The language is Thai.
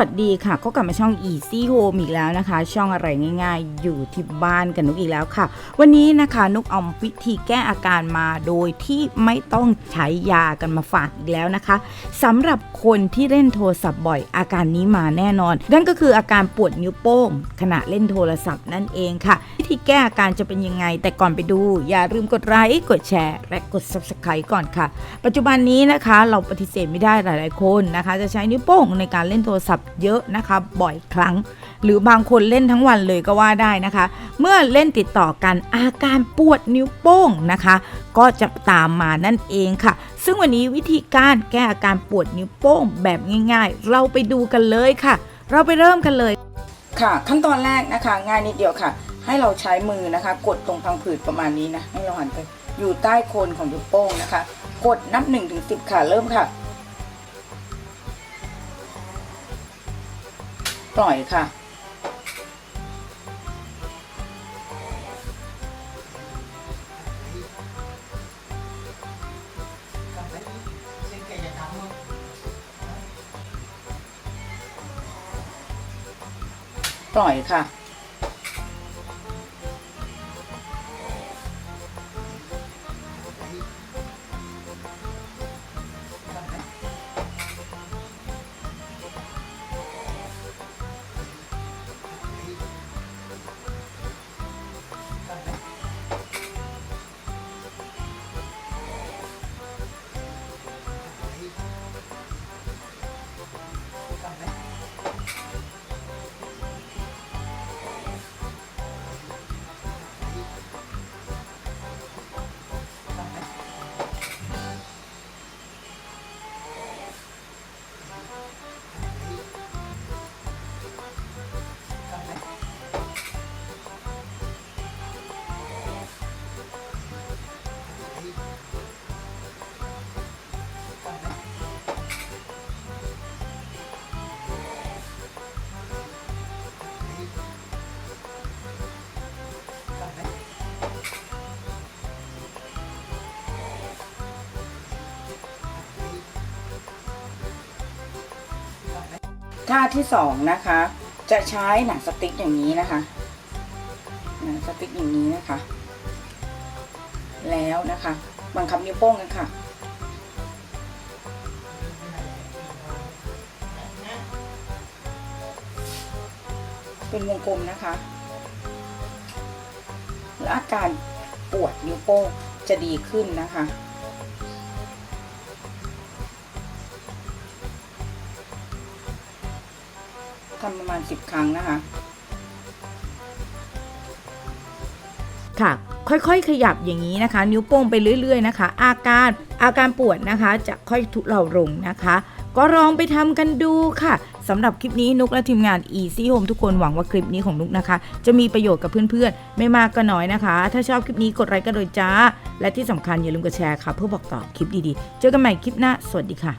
วัสดีค่ะ ก็กลับมาช่อง Easy Home อีกแล้วนะคะ ช่องอะไรง่ายๆ อยู่ที่บ้านกันนุกอีกแล้วค่ะ วันนี้นะคะนุกเอาวิธีแก้อาการมาโดยที่ไม่ต้องใช้ยากันมาฝากอีกแล้วนะคะสำหรับคนที่เล่นโทรศัพท์บ่อยอาการนี้มาแน่นอน นั่นก็คืออาการปวดนิ้วโป้ง ขณะเล่นโทรศัพท์นั่นเองค่ะ วิธีแก้อาการจะเป็นยังไง แต่ก่อนไปดู อย่าลืมกดไลค์กดแชร์และกด Subscribe ก่อนค่ะ ปัจจุบันนี้นะคะ เราปฏิเสธไม่ได้หลาย ๆ คนนะคะ จะใช้นิ้วโป้งในการเล่นโทรศัพท์เยอะนะคะบ่อยครั้ง หรือบางคนเล่นทั้งวันเลยก็ว่าได้นะคะ เมื่อเล่นติดต่อกันอาการปวดนิ้วโป้งนะคะ ก็จะตามมานั่นเองค่ะ ซึ่งวันนี้วิธีการแก้อาการปวดนิ้วโป้งแบบง่าย ๆ เราไปดูกันเลยค่ะ เราไปเริ่มกันเลยค่ะ ขั้นตอนแรกนะคะ ง่ายนิดเดียวค่ะ ให้เราใช้มือนะคะ กดตรงพังผืดประมาณนี้นะให้เราหันไปอยู่ใต้โคนของนิ้วโป้งนะคะ กดนับ1นถึงสิค่ะเริ่มค่ะ ปล่อยค่ะ ปล่อยค่ะ ท่าที่สองนะคะ จะใช้หนังสติ๊กอย่างนี้นะคะหนังสติ๊กอย่างนี้นะคะ แล้วนะคะบังคับนิ้วโป้งกันค่ะเป็นวงกลมนะคะ และอาการปวดนิ้วโป้งจะดีขึ้นนะคะ ทำประมาณ 10 ครั้งนะคะ ค่ะ ค่อยๆ ขยับอย่างนี้นะคะ นิ้วโป้งไปเรื่อย ๆ นะคะ อาการอาการปวดนะคะ จะค่อยทุเลาลงนะคะ ก็ลองไปทำกันดูค่ะสำหรับคลิปนี้นุกและทีมงาน Easy Home ทุกคนหวังว่าคลิปนี้ของนุกนะคะ จะมีประโยชน์กับเพื่อนๆ ไม่มากก็น้อยนะคะ ถ้าชอบคลิปนี้กดไลค์กันโดยจ้า และที่สำคัญอย่าลืมกดแชร์ค่ะ เพื่อบอกต่อคลิปดีๆ เจอกันใหม่คลิปหน้า สวัสดีค่ะ